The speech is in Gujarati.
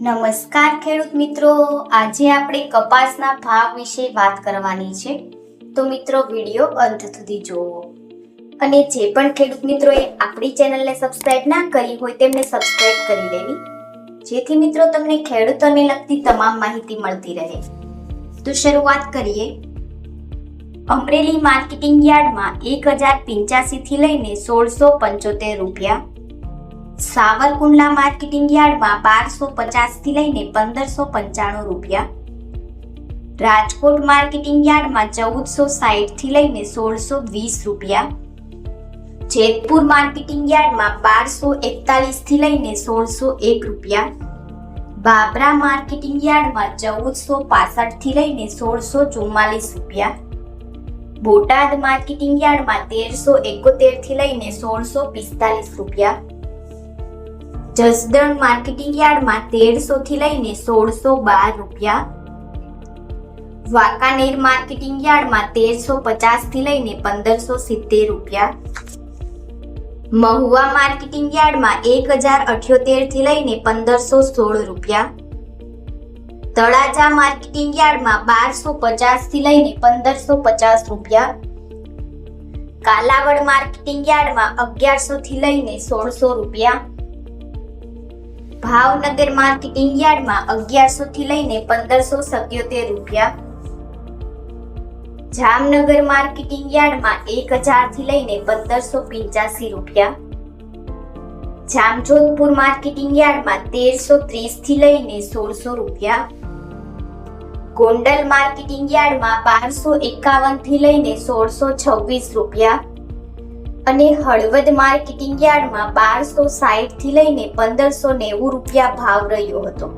નમસ્કાર ખેડૂત મિત્રો. આજે આપણે કપાસના ભાવ વિશે વાત કરવાની છે. તો મિત્રો, વીડિયો અંત સુધી જોવો. અને જે પણ ખેડૂત મિત્રોએ આપણી ચેનલને સબસ્ક્રાઇબ ના કરી હોય તેમને સબસ્ક્રાઇબ કરી લેવી. જેથી મિત્રો તમને ખેડૂતોને લગતી તમામ માહિતી મળતી રહે. તો શરૂઆત કરીએ. અમરેલી માર્કેટિંગ યાર્ડમાં એક હજારથી લઈને સોળસો પંચોતેર રૂપિયા સાવરકુંડલા માર્કેટિંગ યાર્ડમાં બારસો પચાસથી લઈને પંદરસો પંચાણું રૂપિયા. રાજકોટ માર્કેટિંગ યાર્ડમાં ચૌદસો સાહીઠથી લઈને સોળસો વીસ રૂપિયા. જેતપુર માર્કેટિંગ યાર્ડમાં બારસો એકતાલીસથી લઈને સોળસો એક રૂપિયા. બાબરા માર્કેટિંગ યાર્ડમાં ચૌદસો પાસઠથી લઈને સોળસો ચુમ્માલીસ રૂપિયા. બોટાદ માર્કેટિંગ યાર્ડમાં તેરસો એકોતેરથી લઈને સોળસો પિસ્તાલીસ રૂપિયા. જસદણ માર્કેટિંગ યાર્ડમાં તેરસો થી લઈને સોળસો બાર રૂપિયા. વાંકાનેર માર્કેટિંગ યાર્ડમાં તેરસો પચાસથી લઈને પંદરસો સિત્તેર રૂપિયા. મહુવા માર્કેટિંગ યાર્ડમાં એક હજાર અઠ્યોતેરથી લઈને પંદરસો સોળ રૂપિયા. તળાજા માર્કેટિંગ યાર્ડમાં બારસો પચાસથી લઈને પંદરસો પચાસ રૂપિયા. કાલાવડ માર્કેટિંગ યાર્ડમાં અગિયારસો થી લઈને સોળસો રૂપિયા. ભાવનગર માર્કેટિંગ યાર્ડમાં અગિયારસો થી લઈને પંદરસો સત્યોતેર રૂપિયા. જામનગર માર્કેટિંગ યાર્ડમાં એક હજારથી લઈને પંદરસો પિંચાસી રૂપિયા. જામજોધપુર માર્કેટિંગ યાર્ડમાં તેરસો ત્રીસથી લઈને સોળસો રૂપિયા. ગોંડલ માર્કેટિંગ યાર્ડમાં બારસો એકાવનથી લઈને સોળસો છવ્વીસ રૂપિયા. અને હળવદ માર્કેટિંગ યાર્ડમાં બારસો સાઠથી લઈને પંદરસો નેવું રૂપિયા ભાવ રહ્યો હતો.